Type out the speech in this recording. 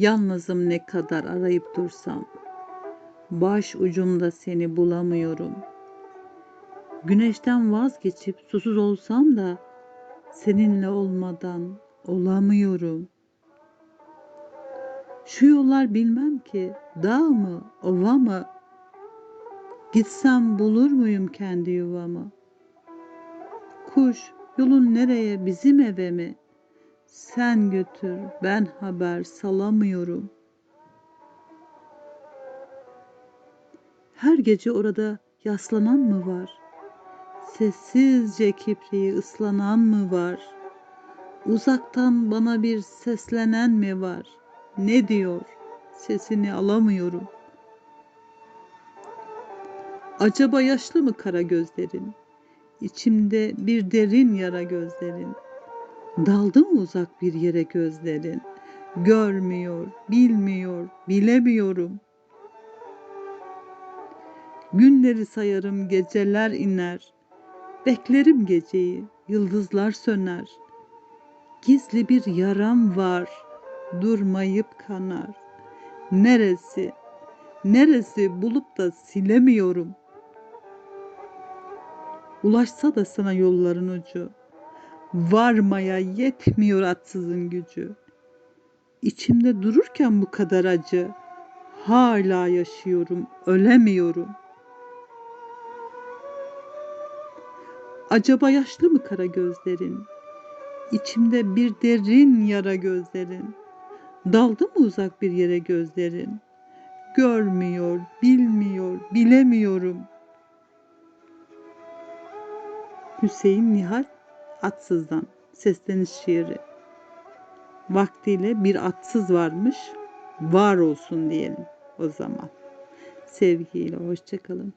Yalnızım ne kadar arayıp dursam. Baş ucumda seni bulamıyorum. Güneşten vazgeçip susuz olsam da seninle olmadan olamıyorum. Şu yollar bilmem ki dağ mı, ova mı? Gitsem bulur muyum kendi yuvamı? Kuş yolun nereye bizim eve mi? Sen götür ben haber salamıyorum. Her gece orada yaslanan mı var? Sessizce kipriği ıslanan mı var? Uzaktan bana bir seslenen mi var? Ne diyor? Sesini alamıyorum. Acaba yaşlı mı kara gözlerin? İçimde bir derin yara gözlerin. Daldı mı uzak bir yere gözlerin? Görmüyor, bilmiyor, bilemiyorum. Günleri sayarım, geceler iner. Beklerim geceyi, yıldızlar söner. Gizli bir yaram var, durmayıp kanar. Neresi, neresi bulup da silemiyorum. Ulaşsa da sana yolların ucu. Varmaya yetmiyor atsızın gücü. İçimde dururken bu kadar acı. Hala yaşıyorum, ölemiyorum. Acaba yaşlı mı kara gözlerin? İçimde bir derin yara gözlerin. Daldı mı uzak bir yere gözlerin? Görmüyor, bilmiyor, bilemiyorum. Hüseyin Nihal Atsız'dan sesleniş şiiri. Vaktiyle bir atsız varmış, var olsun diyelim o zaman. Sevgiyle hoşçakalın.